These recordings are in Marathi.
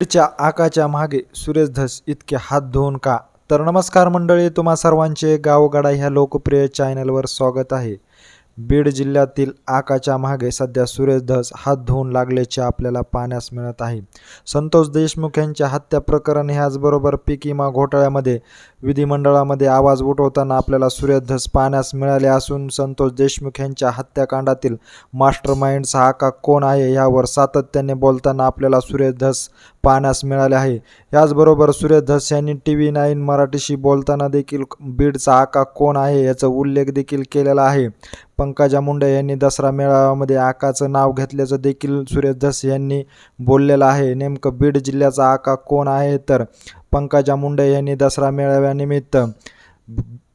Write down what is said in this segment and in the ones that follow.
च्या आकाच्या मागे सुरेश धस इतके हात धुवून का? तर नमस्कार मंडळी तुम्हा सर्वांचे गावगाडा ह्या लोकप्रिय चॅनलवर स्वागत आहे. बीड जिल्ह्यातील आकाच्या मागे सध्या सुरेश धस हात धुवून लागल्याचे आपल्याला पाहण्यास मिळत आहे. संतोष देशमुख यांच्या हत्या प्रकरण ह्याचबरोबर पीक विमा घोटाळ्यामध्ये विधिमंडळामध्ये आवाज उठवताना आपल्याला सूर्यधस पाहण्यास मिळाले असून संतोष देशमुख यांच्या हत्याकांडातील मास्टर माइंड हा का कोण आहे यावर सातत्याने बोलताना आपल्याला सूर्यधस पाहण्यास मिळाले आहे. याचबरोबर सूर्यधस यांनी टी व्ही नाईन मराठीशी बोलताना देखील बीडचा आका कोण आहे याचा उल्लेख देखील केलेला आहे. पंकजा मुंडे यांनी दसरा मेळाव्यामध्ये आकाचं नाव घेतल्याचं देखील सुरेश धस यांनी बोललेलं आहे. नेमकं बीड जिल्ह्याचा आका कोण आहे तर पंकजा मुंडे यांनी दसरा मेळाव्यानिमित्त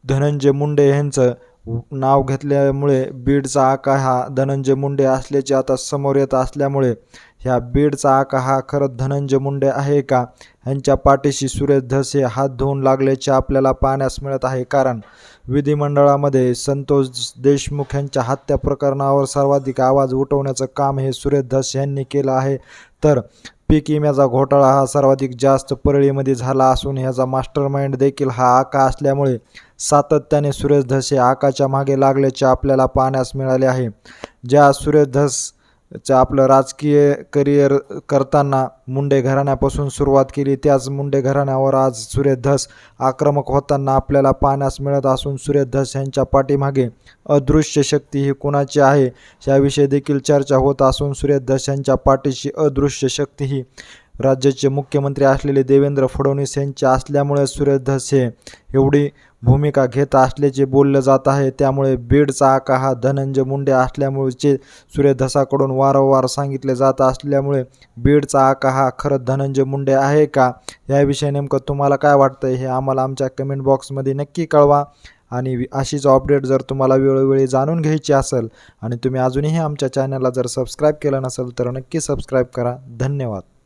धनंजय मुंडे यांचं नाव घेतल्यामुळे बीडचा आका हा धनंजय मुंडे असल्याचे आता समोर येत असल्यामुळे ह्या बीडचा आका हा खरंच धनंजय मुंडे आहे का? ह्यांच्या पाठीशी सुरेश धस हे हात धुवून लागल्याचे आपल्याला पाहण्यास मिळत आहे. कारण विधिमंडळामध्ये संतोष देशमुख यांच्या हत्या प्रकरणावर सर्वाधिक आवाज उठवण्याचं काम हे सुरेश धस यांनी केलं आहे. तर पीक विम्याचा घोटाळा हा सर्वाधिक जास्त परळीमध्ये झाला असून ह्याचा मास्टर माइंड देखील हा आका असल्यामुळे सातत्याने सुरेश धस हे आकाच्या मागे लागल्याचे आपल्याला पाहण्यास मिळाले आहे. ज्या सुरेश धस चं आपलं राजकीय करिअर करताना मुंडे घराण्यापासून सुरुवात केली. त्याच मुंडे घराण्यावर आज सूर्यधस आक्रमक होताना आपल्याला पाहण्यास मिळत असून सूर्यधस यांच्या पाठीमागे अदृश्य शक्ती ही कुणाची आहे? याविषयी देखील चर्चा होत असून सूर्यधस यांच्या पाठीशी अदृश्य शक्ती ही राज्याचे मुख्यमंत्री असलेले देवेंद्र फडणवीस यांचे असल्यामुळे सुरेश धस हे एवढी भूमिका घेत असल्याचे बोललं जात आहे. त्यामुळे बीडचा आका हा धनंजय मुंडे असल्यामुळेचे सुरेश धसाकडून वारंवार सांगितले जात असल्यामुळे बीडचा आका हा खरंच धनंजय मुंडे आहे का? याविषयी नेमकं तुम्हाला काय वाटतं हे आम्हाला आमच्या कमेंट बॉक्समध्ये नक्की कळवा. आणि अशीच अपडेट जर तुम्हाला वेळोवेळी जाणून घ्यायची असेल आणि तुम्ही अजूनही आमच्या चॅनलला जर सबस्क्राईब केलं नसेल तर नक्की सबस्क्राईब करा. धन्यवाद.